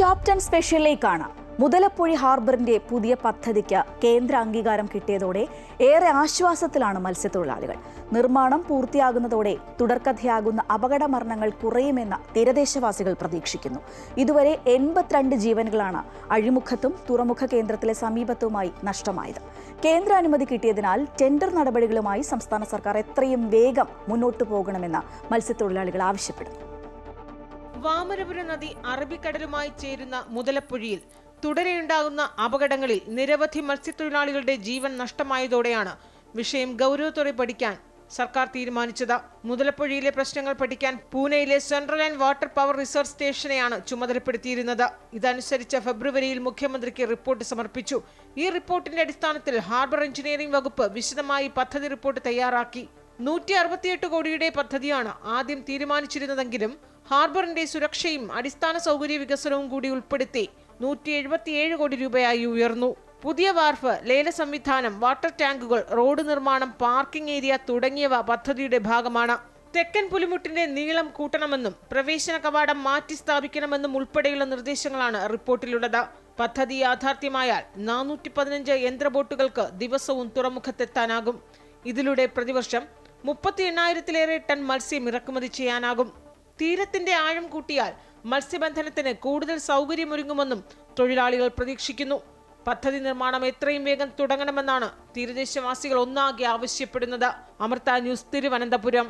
Top ten സ്പെഷ്യലിലേക്കാണ്. മുതലപ്പുഴി ഹാർബറിന്റെ പുതിയ പദ്ധതിക്ക് കേന്ദ്ര അംഗീകാരം കിട്ടിയതോടെ ഏറെ ആശ്വാസത്തിലാണ് മത്സ്യത്തൊഴിലാളികൾ. നിർമ്മാണം പൂർത്തിയാകുന്നതോടെ തുടർക്കഥയാകുന്ന അപകട മരണങ്ങൾ കുറയുമെന്ന് തീരദേശവാസികൾ പ്രതീക്ഷിക്കുന്നു. ഇതുവരെ എൺപത്തിരണ്ട് ജീവനുകളാണ് അഴിമുഖത്തും തുറമുഖ കേന്ദ്രത്തിലെ സമീപത്തുമായി നഷ്ടമായത്. കേന്ദ്ര അനുമതി കിട്ടിയതിനാൽ ടെൻഡർ നടപടികളുമായി സംസ്ഥാന സർക്കാർ എത്രയും വേഗം മുന്നോട്ടു പോകണമെന്ന് മത്സ്യത്തൊഴിലാളികൾ ആവശ്യപ്പെടുന്നു. വാമനപുരം നദി അറബിക്കടലുമായി ചേരുന്ന മുതലപ്പുഴിയിൽ തുടരെയുണ്ടാകുന്ന അപകടങ്ങളിൽ നിരവധി മത്സ്യത്തൊഴിലാളികളുടെ ജീവൻ നഷ്ടമായതോടെയാണ് വിഷയം ഗൗരവത്തോടെ പഠിക്കാൻ സർക്കാർ തീരുമാനിച്ചത്. മുതലപ്പുഴയിലെ പ്രശ്നങ്ങൾ പഠിക്കാൻ പൂനെയിലെ central and water power research സ്റ്റേഷനെയാണ് ചുമതലപ്പെടുത്തിയിരുന്നത്. ഇതനുസരിച്ച് ഫെബ്രുവരിയിൽ മുഖ്യമന്ത്രിക്ക് റിപ്പോർട്ട് സമർപ്പിച്ചു. ഈ റിപ്പോർട്ടിന്റെ അടിസ്ഥാനത്തിൽ ഹാർബർ എഞ്ചിനീയറിംഗ് വകുപ്പ് വിശദമായി പദ്ധതി റിപ്പോർട്ട് തയ്യാറാക്കി. നൂറ്റി അറുപത്തിയെട്ട് കോടിയുടെ പദ്ധതിയാണ് ആദ്യം തീരുമാനിച്ചിരുന്നതെങ്കിലും ഹാർബറിന്റെ സുരക്ഷയും അടിസ്ഥാന സൗകര്യ വികസനവും കൂടി ഉൾപ്പെടുത്തി നൂറ്റി എഴുപത്തിയേഴ് കോടി രൂപയായി ഉയർന്നു. പുതിയ വാർഫ് ലേല സംവിധാനം വാട്ടർ ടാങ്കുകൾ റോഡ് നിർമ്മാണം പാർക്കിംഗ് ഏരിയ തുടങ്ങിയവ പദ്ധതിയുടെ ഭാഗമാണ്. തെക്കൻ പുലിമുട്ടിന്റെ നീളം കൂട്ടണമെന്നും പ്രവേശന കവാടം മാറ്റി സ്ഥാപിക്കണമെന്നും ഉൾപ്പെടെയുള്ള നിർദ്ദേശങ്ങളാണ് റിപ്പോർട്ടിലുള്ളത്. പദ്ധതി യാഥാർത്ഥ്യമായാൽ നാനൂറ്റി പതിനഞ്ച് യന്ത്രബോട്ടുകൾക്ക് ദിവസവും തുറമുഖത്തെത്താനാകും. ഇതിലൂടെ പ്രതിവർഷം മുപ്പത്തി എണ്ണായിരത്തിലേറെ ടൺ മത്സ്യം ഇറക്കുമതി ചെയ്യാനാകും. തീരത്തിന്റെ ആഴം കൂട്ടിയാൽ മത്സ്യബന്ധനത്തിന് കൂടുതൽ സൗകര്യമൊരുങ്ങുമെന്നും തൊഴിലാളികൾ പ്രതീക്ഷിക്കുന്നു. പദ്ധതി നിർമ്മാണം എത്രയും വേഗം തുടങ്ങണമെന്നാണ് തീരദേശവാസികൾ ഒന്നാകെ ആവശ്യപ്പെടുന്നത്. അമൃത ന്യൂസ് തിരുവനന്തപുരം.